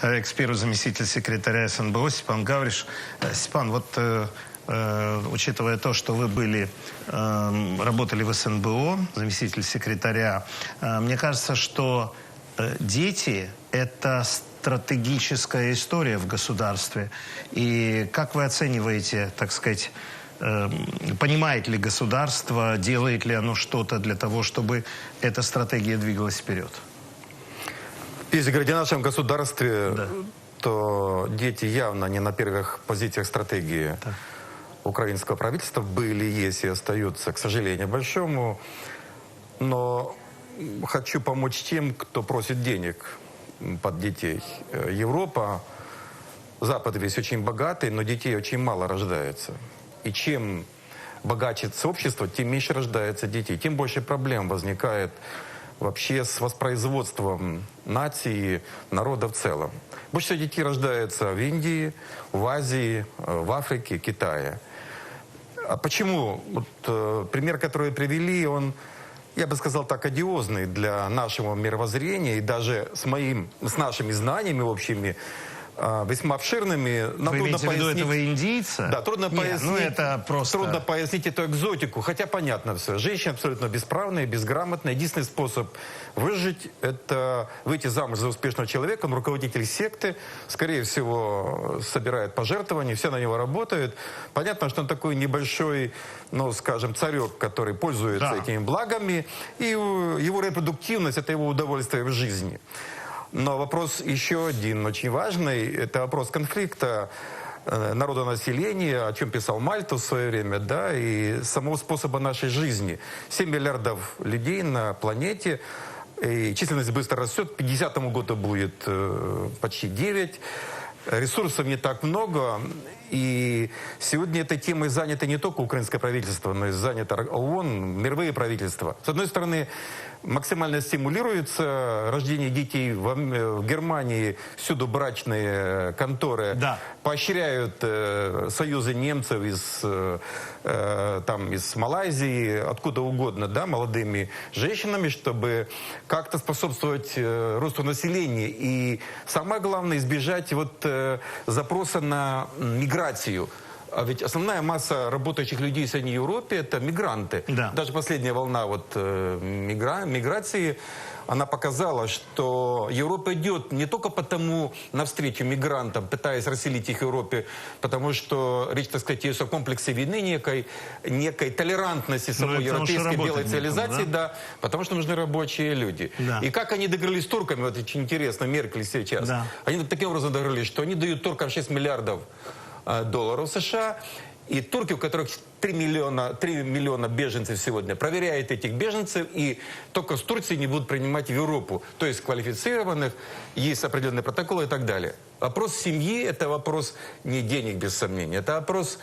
К первый заместитель секретаря СНБО Степан Гавриш. Э, Степан, вот э, э, учитывая то, что вы были, э, работали в СНБО, заместитель секретаря, э, мне кажется, что э, дети – это стратегическая история в государстве. И как вы оцениваете, так сказать, э, понимает ли государство, делает ли оно что-то для того, чтобы эта стратегия двигалась вперед? Если говорить о нашем государстве, Да. то дети явно не на первых позициях стратегии украинского правительства были, есть и остаются, к сожалению, большому. Но хочу помочь тем, кто просит денег под детей. Э, Европа, Запад весь очень богатый, но детей очень мало рождается. И чем богаче общество, тем меньше рождается детей, тем больше проблем возникает вообще с воспроизводством нации, народа в целом. Больше всего детей рождается в Индии, в Азии, э, в Африке, Китае. А почему? Вот, э, пример, который привели, он, я бы сказал так, одиозный для нашего мировоззрения и даже с, моим, с нашими знаниями общими, э, весьма обширными. Нам Вы трудно имеете в виду пояснить- этого индийца? да, трудно Нет, пояснить. ну это просто... Трудно пояснить эту экзотику, хотя понятно все. Женщины абсолютно бесправные, безграмотные. Единственный способ выжить – это выйти замуж за успешного человека. Он руководитель секты, скорее всего, собирает пожертвования, все на него работают. Понятно, что он такой небольшой, ну, скажем, царек, который пользуется Да. этими благами. И его репродуктивность – это его удовольствие в жизни. Но вопрос еще один очень важный. Это вопрос конфликта э, народонаселения, о чем писал Мальтус в свое время, да, и самого способа нашей жизни. 7 миллиардов людей на планете, и численность быстро растет, к 50 году будет э, почти 9. Ресурсов не так много, и сегодня этой темой занято не только украинское правительство, но и занято ООН, мировые правительства. С одной стороны, максимально стимулируется рождение детей в, Ам- в Германии, всюду брачные конторы Да. поощряют э, союзы немцев из, э, э, там, из Малайзии, откуда угодно, да, молодыми женщинами, чтобы как-то способствовать э, росту населения. И самое главное, избежать вот, э, запроса на миграцию. А ведь основная масса работающих людей в Средней Европе – это мигранты. Да. Даже последняя волна вот, э, мигра- миграции, она показала, что Европа идет не только потому навстречу мигрантам, пытаясь расселить их в Европе, потому что речь, так сказать, идет о комплексе вины некой, некой толерантности самой Ну, что европейской белой цивилизации, да? да, потому что нужны рабочие люди. Да. И как они договорились с турками, вот очень интересно, Меркель сейчас. Да. Они таким образом договорились, что они дают туркам 6 миллиардов э, долларов США, и турки, у которых 3 миллиона, 3 миллиона беженцев сегодня, проверяют этих беженцев, и только с Турции не будут принимать в Европу. То есть квалифицированных, есть определенные протоколы и так далее. Вопрос семьи – это вопрос не денег, без сомнения. Это вопрос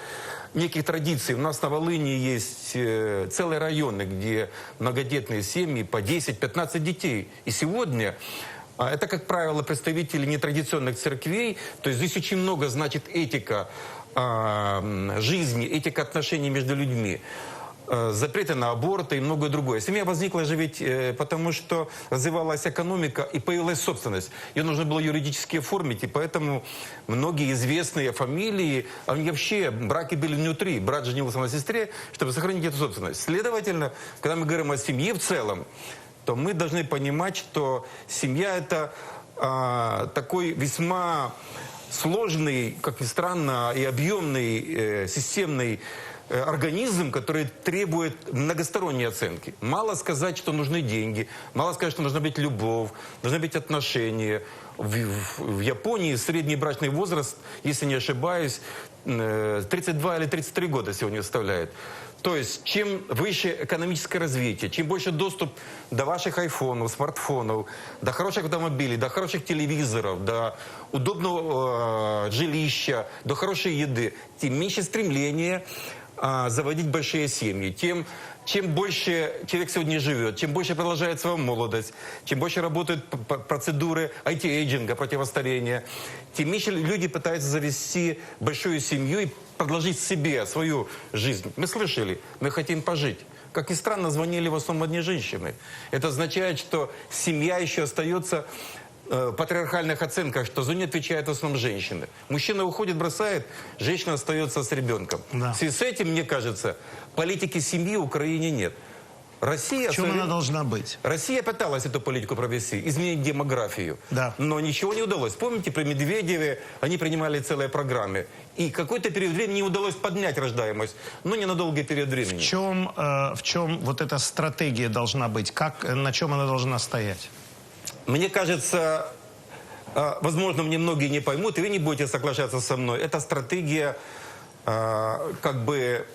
неких традиций. У нас на Волыни есть э, целые районы, где многодетные семьи по 10-15 детей. И сегодня это, как правило, представители нетрадиционных церквей. То есть здесь очень много значит этика а, жизни, этика отношений между людьми. Э, Запреты на аборты и многое другое. Семья возникла же ведь э, потому, что развивалась экономика и появилась собственность. Ее нужно было юридически оформить, и поэтому многие известные фамилии, они вообще, браки были внутри. Брат женился на сестре, чтобы сохранить эту собственность. Следовательно, когда мы говорим о семье в целом, то мы должны понимать, что семья это а, такой весьма сложный, как ни странно, и объемный, э, системный э, организм, который требует многосторонней оценки. Мало сказать, что нужны деньги, мало сказать, что должна быть любовь, должны быть отношения. В, в- в Японии средний брачный возраст, если не ошибаюсь, э, 32 или 33 года сегодня составляет. То есть, чем выше экономическое развитие, чем больше доступ до ваших айфонов, смартфонов, до хороших автомобилей, до хороших телевизоров, до удобного э, жилища, до хорошей еды, тем меньше стремление а, заводить большие семьи, тем чем больше человек сегодня живет, чем больше продолжает свою молодость, чем больше работают процедуры IT-эйджинга, противостояния, тем меньше люди пытаются завести большую семью и продолжить себе свою жизнь. Мы слышали, мы хотим пожить. Как ни странно, звонили в основном одни женщины. Это означает, что семья еще остается э, патриархальных оценках, что за нее отвечают в основном женщины. Мужчина уходит, бросает, женщина остается с ребенком. Да. В связи с этим, мне кажется, политики семьи в Украине нет. Россия... В чем она должна быть? Россия пыталась эту политику провести, изменить демографию. Да. Но ничего не удалось. Помните, при Медведеве они принимали целые программы. И какой-то период времени не удалось поднять рождаемость. Но не на долгий период времени. В чем, э, в чем вот эта стратегия должна быть? Как, на чем она должна стоять? Мне кажется, а, возможно, мне многие не поймут, и вы не будете соглашаться со мной. Это стратегия а, как бы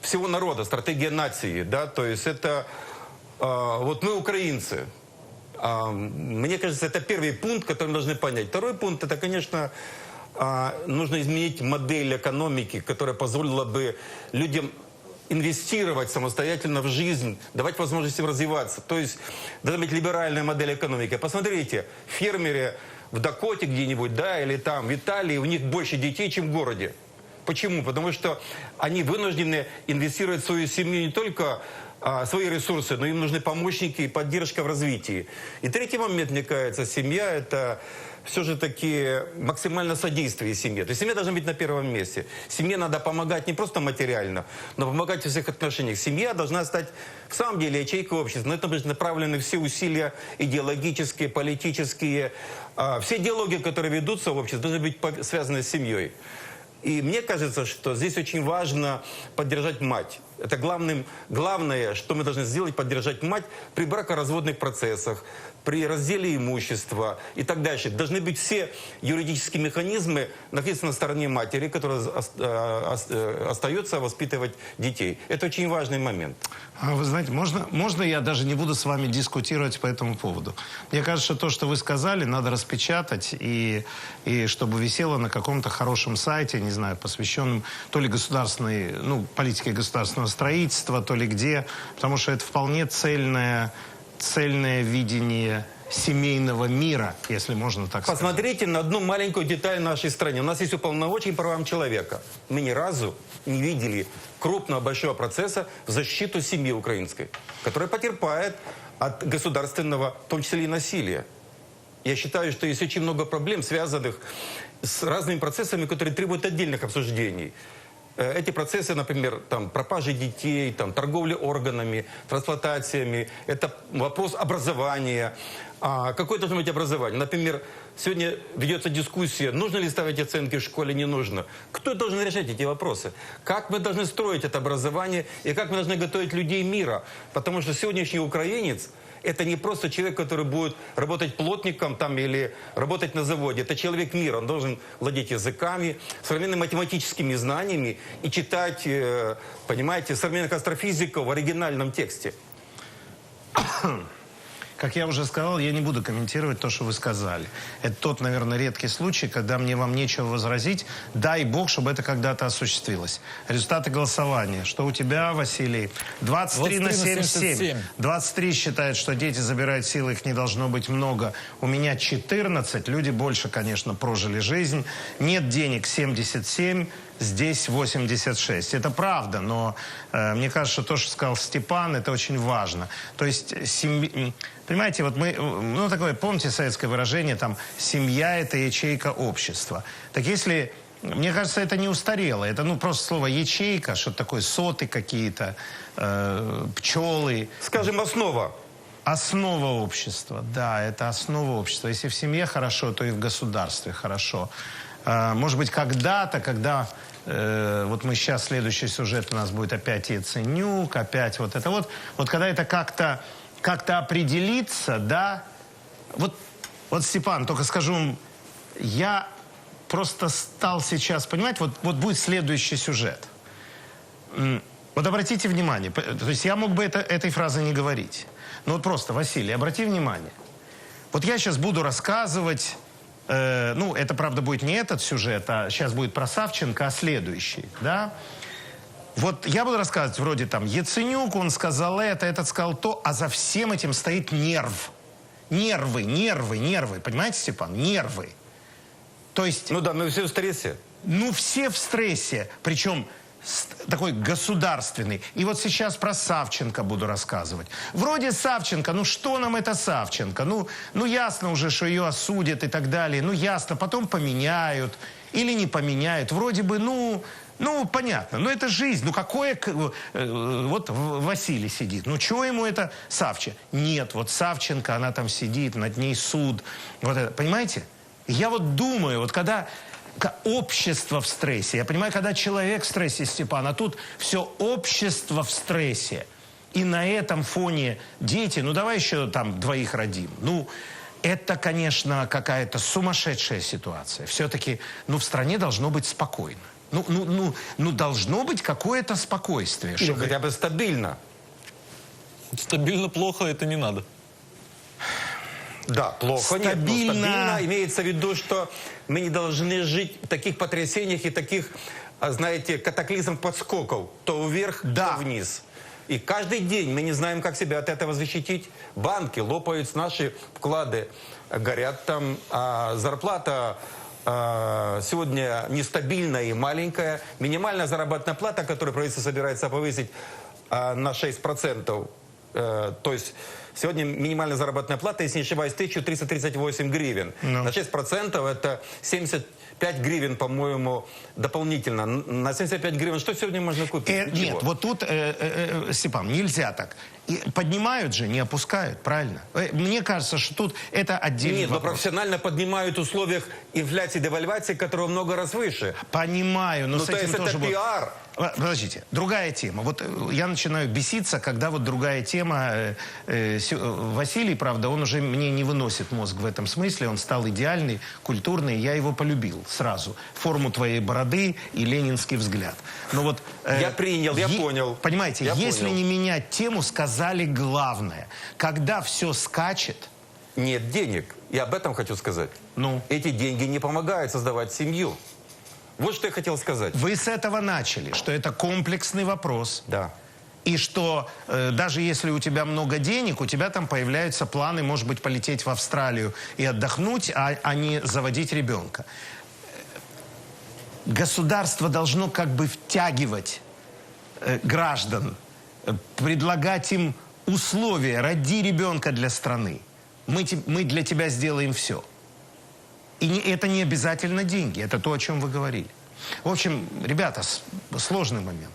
всего народа, стратегия нации, да, то есть это а, вот мы украинцы. А, Мне кажется, это первый пункт, который мы должны понять. Второй пункт, это, конечно, нужно изменить модель экономики, которая позволила бы людям инвестировать самостоятельно в жизнь, давать возможность им развиваться. То есть должна быть либеральная модель экономики. Посмотрите, фермеры в Дакоте где-нибудь, да, или там, в Италии, у них больше детей, чем в городе. Почему? Потому что они вынуждены инвестировать в свою семью не только а, свои ресурсы, но им нужны помощники и поддержка в развитии. И третий момент, мне кажется, семья – это все же таки максимальное содействие семье. То есть семья должна быть на первом месте. Семье надо помогать не просто материально, но помогать во всех отношениях. Семья должна стать в самом деле ячейкой общества. На это быть направлены все усилия идеологические, политические. а, все диалоги, которые ведутся в обществе, должны быть связаны с семьей. И мне кажется, что здесь очень важно поддержать мать. Это главным, главное, что мы должны сделать, поддержать мать при бракоразводных процессах, при разделе имущества и так дальше. Должны быть все юридические механизмы находиться на стороне матери, которая э, э, остается воспитывать детей. Это очень важный момент. А Вы знаете, можно, можно я даже не буду с вами дискутировать по этому поводу? Мне кажется, то, что вы сказали, надо распечатать, и, и чтобы висело на каком-то хорошем сайте, не знаю, посвященном то ли государственной, ну, политике государственного строительства, то ли где, потому что это вполне цельное, цельное видение семейного мира, если можно так сказать. Посмотрите на одну маленькую деталь нашей стране. У нас есть уполномоченный по правам человека. Мы ни разу не видели крупного большого процесса в защиту семьи украинской, которая потерпает от государственного, в том числе и насилия. Я считаю, что есть очень много проблем, связанных с разными процессами, которые требуют отдельных обсуждений. Э, Эти процессы, например, там, пропажи детей, там, торговли органами, трансплантациями, это вопрос образования. А какое должно быть образование? Например, сегодня ведется дискуссия, нужно ли ставить оценки в школе, не нужно. Кто должен решать эти вопросы? Как мы должны строить это образование и как мы должны готовить людей мира? Потому что сегодняшний украинец это не просто человек, который будет работать плотником там или работать на заводе. Это человек мира. Он должен владеть языками, современными математическими знаниями и читать, э, понимаете, современных астрофизиков в оригинальном тексте. Как я уже сказал, я не буду комментировать то, что вы сказали. Это тот, наверное, редкий случай, когда мне вам нечего возразить. Дай бог, чтобы это когда-то осуществилось. Результаты голосования. Что у тебя, Василий? 23, на 23 на 77. 77. 23 считают, что дети забирают силы, их не должно быть много. У меня 14. Люди больше, конечно, прожили жизнь. Нет денег 77. Здесь 86. Это правда, но э, мне кажется, то, что сказал Степан, это очень важно. То есть, семь- понимаете, вот мы, э, ну, такое, помните советское выражение, там, семья – это ячейка общества. Так если, мне кажется, это не устарело, это, ну, просто слово ячейка, что такое соты какие-то, э, пчелы, Скажем, основа. Основа общества, да, это основа общества. Если в семье хорошо, то и в государстве хорошо. А, Может быть, когда-то, когда... э, вот мы сейчас, следующий сюжет у нас будет опять Яценюк, опять вот это вот. Вот когда это как-то как определится, да... Вот, вот, Степан, только скажу я просто стал сейчас, понимаете, вот, вот будет следующий сюжет. Вот обратите внимание, то есть я мог бы это, этой фразы не говорить. Но вот просто, Василий, обрати внимание. Вот я сейчас буду рассказывать, э, ну, это, правда, будет не этот сюжет, а сейчас будет про Савченко, а следующий, да? Вот я буду рассказывать вроде там Яценюк, он сказал это, этот сказал то, а за всем этим стоит нерв. Нервы, нервы, нервы. Понимаете, Степан? Нервы. То есть... Ну да, мы все в стрессе. Ну, все в стрессе. Причем такой государственный. И вот сейчас про Савченко буду рассказывать. Вроде Савченко, ну что нам это Савченко? Ну, ну ясно уже, что ее осудят и так далее. Ну ясно, потом поменяют или не поменяют. Вроде бы, ну, ну понятно, но это жизнь. Ну какое, э, вот Василий сидит. Ну чего ему это Савченко? Нет, вот Савченко, она там сидит, над ней суд. Вот это, понимаете? Я вот думаю, вот когда общество в стрессе. Я понимаю, когда человек в стрессе, Степан, а тут все общество в стрессе. И на этом фоне дети, ну давай еще там двоих родим. Ну, это, конечно, какая-то сумасшедшая ситуация. Все-таки, ну, в стране должно быть спокойно. Ну, ну, ну, ну должно быть какое-то спокойствие. Или чтобы- хотя бы стабильно. Стабильно плохо это не надо. Да, плохо нет. но Стабильно. стабильно имеется в виду, что мы не должны жить в таких потрясениях и таких, а, знаете, катаклизм подскоков. То вверх, Да. то вниз. И каждый день мы не знаем, как себя от этого защитить. Банки лопаются наши вклады, горят там, а зарплата а, сегодня нестабильная и маленькая. Минимальная заработная плата, которую правительство собирается повысить а, на 6%, э, то есть сегодня минимальная заработная плата, если не ошибаюсь, 1338 гривен. Ну. На 6% это 75 гривен, по-моему, дополнительно. На 75 гривен что сегодня можно купить? Э, Ничего. нет, вот тут, э, э, э, Степан, нельзя так. И поднимают же, не опускают, правильно? Э, Мне кажется, что тут это отдельный Нет, но вопрос. профессионально поднимают в условиях инфляции, девальвации, которая много раз выше. Понимаю, но Ну, с то этим есть это тоже будет- пиар. Подождите, другая тема. Вот э, я начинаю беситься, когда вот другая тема. э, Василий, правда, он уже мне не выносит мозг в этом смысле. Он стал идеальный, культурный. Я его полюбил сразу. Форму твоей бороды и ленинский взгляд. Но вот... э, Я принял, я понял. Понимаете, Я если понял. не менять тему, сказали главное. Когда все скачет, Нет денег. Я об этом хочу сказать. Ну? Эти деньги не помогают создавать семью. Вот что я хотел сказать. вы с этого начали, что это комплексный вопрос. Да. И что э, даже если у тебя много денег, у тебя там появляются планы, может быть, полететь в Австралию и отдохнуть, а, а не заводить ребенка. Государство должно как бы втягивать э, граждан, э, предлагать им условия. Роди ребенка для страны. Мы, мы для тебя сделаем все. И не- это не обязательно деньги, это то, о чем вы говорили. В общем, ребята, сложный момент.